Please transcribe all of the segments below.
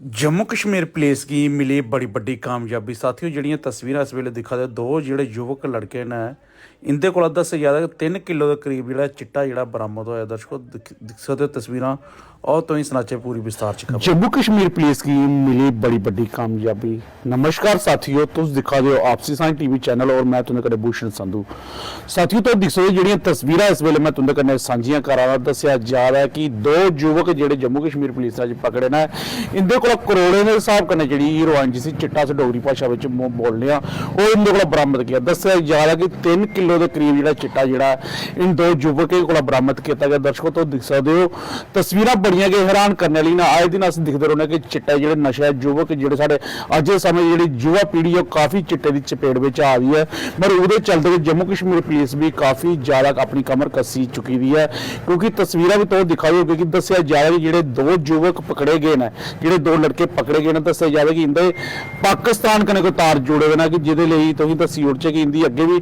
Jammu Kashmir police ਕੀ ਮਿਲੀ ਬੜੀ ਵੱਡੀ ਕਾਮਯਾਬੀ? ਸਾਥੀਓ, ਜਿਹੜੀਆਂ ਤਸਵੀਰਾਂ ਇਸ ਵੇਲੇ ਦਿਖਾ ਦੇ ਦੋ ਜਿਹੜੇ ਯੁਵਕ ਲੜਕੇ ਨੇ ਇੰਦੇ ਕੋਲ ਅੱਧਾ ਸੇ ਜ਼ਿਆਦਾ 3 ਕਿਲੋ ਦੇ ਕਰੀਬ ਜਿਹੜਾ ਚਿੱਟਾ ਜਿਹੜਾ ਬਰਾਮਦ ਹੋਇਆ, ਦਰਸ਼ਕੋ ਦਿਖ ਸਕਦੇ ਤਸਵੀਰਾਂ। ਉਹ ਤੋਂ ਹੀ ਸੁਣਾਚੇ ਪੂਰੀ ਵਿਸਤਾਰ ਚ ਖਬਰ। ਜम्मू कश्मीर पुलिस की मिली बड़ी बड़ी कामयाबी नमस्कार साथियों तुस दिखा दे आपसी साइन टीवी चैनल और मैं तुंदे कन्नै भूषण संधू साथियों तो दिख सकदे ਜਿਹੜੀਆਂ ਤਸਵੀਰਾਂ ਇਸ ਵੇਲੇ ਮੈਂ ਤੁਹਾਨੂੰ ਕਨੇ ਸਾਂਝੀਆਂ ਕਰਾਣਾ ਦੱਸਿਆ ਜਾ ਰਿਹਾ ਕਿ ਦੋ ਯੁਵਕ ਜਿਹੜੇ ਜੰਮੂ ਕਸ਼ਮੀਰ ਪੁਲਿਸ ਅੱਜ ਪਕੜੇ ਨਾ। ਇੰਦੇ ਕੋਲ ਕਰੋੜੇ ਦੇ ਹਿਸਾਬ ਕਨੇ ਜਿਹੜੀ ਹੀਰੋਇਨ ਸੀ, ਚਿੱਟਾ ਸਡੋਗਰੀ ਭਾਸ਼ਾ ਵਿੱਚ ਬੋਲਨੇ ਆ ਉਹ ਇਹਦੇ ਕੋਲ ਬਰਾਮਦ ਕੀਤਾ ਦੱਸਿਆ ਜਾ ਰਿਹਾ ਕਿ 3 ਕਿਲੋ ਦੇ ਕਰੀਬ ਜਿਹੜਾ ਚਿੱਟਾ ਜਿਹੜਾ ਇਨ ਦੋ ਯੁਵਕਾਂ ਕੋਲ ਬਰਾਮਦ ਕੀਤਾ ਗਿਆ। ਦਰਸ਼ਕੋ ਤੋਂ ਦਿਖ ਸਕਦੇ ਹੋ। ਤਸਵੀਰਾਂ ਬੜੀਆਂ ਕਿ ਹੈਰਾਨ ਕਰਨ ਵਾਲੀ ਨਾ, ਆਏ ਦਿਨ ਅਸੀਂ ਦਿਖਦੇ ਰਹਿੰਦੇ ਕਿ ਚਿੱਟਾ ਜਿਹੜੇ ਨਸ਼ਾ ਯੁਵਕ ਜਿਹੜੇ ਸਾਡੇ ਅੱਜ ਦੇ ਸਮੇਂ ਜਿਹੜੀ ਯੁਵਾ ਪੀੜ੍ਹੀ ਹੈ, ਉਹ ਕਾਫੀ ਚਿੱਟੇ ਦੀ ਚਪੇੜ ਵਿੱਚ ਆ ਰਹੀ ਹੈ। ਪਰ ਉਹਦੇ ਚੱਲਦੇ ਹੋਏ ਜੰਮੂ ਕਸ਼ਮੀਰ ਪੁਲਿਸ ਵੀ ਕਾਫੀ ਜ਼ਿਆਦਾ ਆਪਣੀ ਕਮਰ ਕੱਸੀ ਚੁੱਕੀ ਦੀ ਹੈ। ਕਿਉਂਕਿ ਤਸਵੀਰਾਂ ਵੀ ਤੋਂ ਦਿਖਾਈ ਹੋਗੀ ਕਿ ਦੱਸਿਆ ਜਾ ਰਿਹਾ ਕਿ ਜਿਹੜੇ ਦੋ ਯੁਵਕ ਪਕੜੇ ਗਏ ਨੇ, ਜਿਹੜੇ ਦੋ ਲੜਕੇ ਪਕੜੇ ਗਏ ਨੇ, ਦੱਸਿਆ ਜਾ ਰਿਹਾ ਕਿ ਇੰਦੇ ਪਾਕਿਸਤਾਨ ਕਨੇ ਕੋਈ ਤਾਰ ਜੁੜੇ ਹੋਏ ਨੇ, ਕਿ ਜਿਹਦੇ ਲਈ ਤੁਸੀਂ ਦੱਸੀ ਉੜ ਚ ਕਿ ਇੰਦੀ ਅੱਗੇ ਵੀ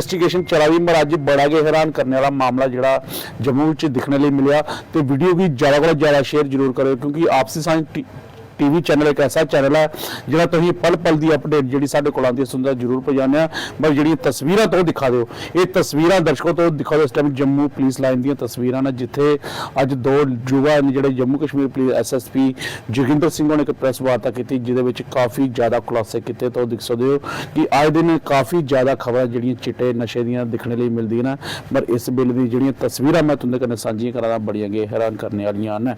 ਇਨਵੈਸਟੀਗੇਸ਼ਨ ਚਲਾ ਵੀ ਪਰ ਅੱਜ ਬੜਾ ਕੇ ਹੈਰਾਨ ਕਰਨ ਵਾਲਾ ਮਾਮਲਾ ਜਿਹੜਾ ਜੰਮੂ ਵਿੱਚ ਦਿਖਣ ਲਈ ਮਿਲਿਆ। ਤੇ ਵੀਡੀਓ ਵੀ ਜ਼ਿਆਦਾ ਕੋਲ ਜ਼ਿਆਦਾ ਸ਼ੇਅਰ ਜ਼ਰੂਰ ਕਰਿਓ, ਕਿਉਂਕਿ ਆਪਸੀ ਸਾਇੰਸ ਟੀਵੀ ਚੈਨਲ ਇੱਕ ਐਸਾ ਚੈਨਲ ਹੈ ਜਿਹੜਾ ਤੁਸੀਂ ਪਲ ਪਲ ਦੀ ਅਪਡੇਟ ਜਿਹੜੀ ਸਾਡੇ ਕੋਲ ਆਉਂਦੀ ਹੈ, ਸੁਣਦਾ ਜ਼ਰੂਰ ਪਹੁੰਚਾਉਂਦੇ ਆ ਪਰ ਜਿਹੜੀਆਂ ਤਸਵੀਰਾਂ ਤੋਂ ਦਿਖਾ ਦਿਓ, ਇਹ ਤਸਵੀਰਾਂ ਦਰਸ਼ਕੋ ਤੋਂ ਦਿਖਾ ਦਿਓ ਇਸ ਟਾਈਮ ਜੰਮੂ ਪੁਲਿਸ ਲਾਈਨ ਦੀਆਂ ਤਸਵੀਰਾਂ ਨੇ, ਜਿੱਥੇ ਅੱਜ ਦੋ ਯੁਵਾ ਨੇ ਜਿਹੜੇ ਜੰਮੂ ਕਸ਼ਮੀਰ ਪੁਲਿਸ ਐਸਐਸਪੀ ਜੋਗਿੰਦਰ ਸਿੰਘ ਨੇ ਇੱਕ ਪ੍ਰੈਸ ਵਾਰਤਾ ਕੀਤੀ, ਜਿਹਦੇ ਵਿੱਚ ਕਾਫੀ ਜ਼ਿਆਦਾ ਖੁਲਾਸੇ ਕੀਤੇ, ਤੋਂ ਦਿਖ ਸਕਦੇ ਹੋ ਕਿ ਆਏ ਦਿਨ ਕਾਫੀ ਜ਼ਿਆਦਾ ਖਬਰਾਂ ਜਿਹੜੀਆਂ ਚਿੱਟੇ ਨਸ਼ੇ ਦੀਆਂ ਦਿਖਣ ਲਈ ਮਿਲਦੀਆਂ ਨੇ, ਪਰ ਇਸ ਬਿੱਲ ਦੀ ਜਿਹੜੀਆਂ ਤਸਵੀਰਾਂ ਮੈਂ ਤੁਹਾਡੇ ਨਾਲ ਸਾਂਝੀਆਂ ਕਰਾਂ ਬੜੀਆਂ ਗੇ ਹੈਰਾਨ ਕਰਨ ਵਾਲੀਆਂ ਨੇ।